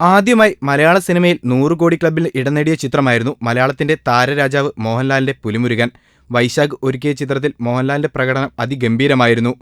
ആദ്യമായി മലയാള സിനിമയിൽ നൂറ് കോടി ക്ലബിൽ ഇടം നേടിയ ചിത്രമായിരുന്നു മലയാളത്തിന്റെ താരരാജാവ് മോഹൻലാലിന്റെ പുലിമുരുകൻ. വൈശാഖ് ഒരുക്കിയ ചിത്രത്തിൽ മോഹൻലാലിന്റെ പ്രകടനം അതിഗംഭീരമായിരുന്നു.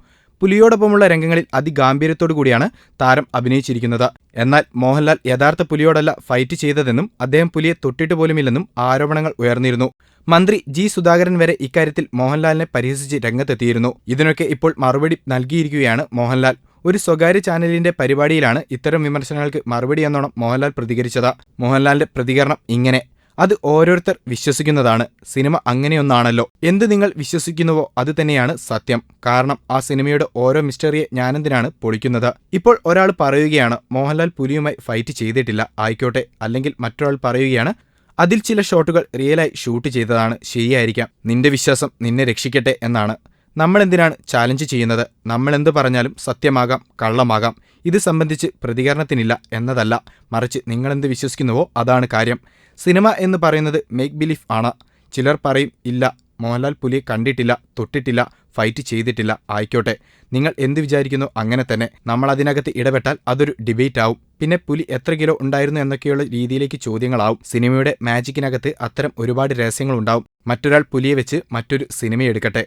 പുലിയോടൊപ്പമുള്ള രംഗങ്ങളിൽ അതിഗാംഭീര്യത്തോടു കൂടിയാണ് താരം അഭിനയിച്ചിരിക്കുന്നത്. എന്നാൽ മോഹൻലാൽ യഥാർത്ഥ പുലിയോടല്ല ഫൈറ്റ് ചെയ്തതെന്നും അദ്ദേഹം പുലിയെ തൊട്ടിട്ട് പോലുമില്ലെന്നും ആരോപണങ്ങൾ ഉയർന്നിരുന്നു. മന്ത്രി ജി സുധാകരൻ വരെ ഇക്കാര്യത്തിൽ മോഹൻലാലിനെ പരിഹസിച്ച് രംഗത്തെത്തിയിരുന്നു. ഇതിനൊക്കെ ഇപ്പോൾ മറുപടി നൽകിയിരിക്കുകയാണ് മോഹൻലാൽ. ഒരു സ്വകാര്യ ചാനലിന്റെ പരിപാടിയിലാണ് ഇത്തരം വിമർശനങ്ങൾക്ക് മറുപടി എന്നോണം മോഹൻലാൽ പ്രതികരിച്ചത്. മോഹൻലാലിന്റെ പ്രതികരണം ഇങ്ങനെ. അത് ഓരോരുത്തർ വിശ്വസിക്കുന്നതാണ്. സിനിമ അങ്ങനെയൊന്നാണല്ലോ. എന്ത് നിങ്ങൾ വിശ്വസിക്കുന്നുവോ അത് തന്നെയാണ് സത്യം. കാരണം ആ സിനിമയുടെ ഓരോ മിസ്റ്ററിയെ ഞാനെന്തിനാണ് പൊളിക്കുന്നത്? ഇപ്പോൾ ഒരാൾ പറയുകയാണ് മോഹൻലാൽ പുലിയുമായി ഫൈറ്റ് ചെയ്തിട്ടില്ല. ആയിക്കോട്ടെ. അല്ലെങ്കിൽ മറ്റൊരാൾ പറയുകയാണ് അതിൽ ചില ഷോട്ടുകൾ റിയലായി ഷൂട്ട് ചെയ്തതാണ്. ശരിയായിരിക്കാം. നിന്റെ വിശ്വാസം നിന്നെ രക്ഷിക്കട്ടെ എന്നാണ്. നമ്മളെന്തിനാണ് ചാലഞ്ച് ചെയ്യുന്നത്? നമ്മൾ നമ്മളെന്ത് പറഞ്ഞാലും സത്യമാകാം കള്ളമാകാം. ഇത് സംബന്ധിച്ച് പ്രതികരണത്തിനില്ല എന്നതല്ല. മറിച്ച് നിങ്ങളെന്ത് വിശ്വസിക്കുന്നുവോ അതാണ് കാര്യം. സിനിമ എന്ന് പറയുന്നത് മേക്ക് ബിലീഫ് ആണ്. ചിലർ പറയും ഇല്ല മോഹൻലാൽ പുലി കണ്ടിട്ടില്ല തൊട്ടിട്ടില്ല ഫൈറ്റ് ചെയ്തിട്ടില്ല ആയിക്കോട്ടെ. നിങ്ങൾ എന്ത് വിചാരിക്കുന്നു അങ്ങനെ തന്നെ. നമ്മൾ അതിനകത്ത് ഇടപെട്ടാൽ അതൊരു ഡിബേറ്റ് ആവും. പിന്നെ പുലി എത്ര കിലോ ഉണ്ടായിരുന്നു എന്നൊക്കെയുള്ള രീതിയിലേക്ക് ചോദ്യങ്ങളാവും. സിനിമയുടെ മാജിക്കിനകത്ത് അത്തരം ഒരുപാട് രഹസ്യങ്ങളുണ്ടാവും. മറ്റൊരാൾ പുലിയെ വെച്ച് മറ്റൊരു സിനിമയെടുക്കട്ടെ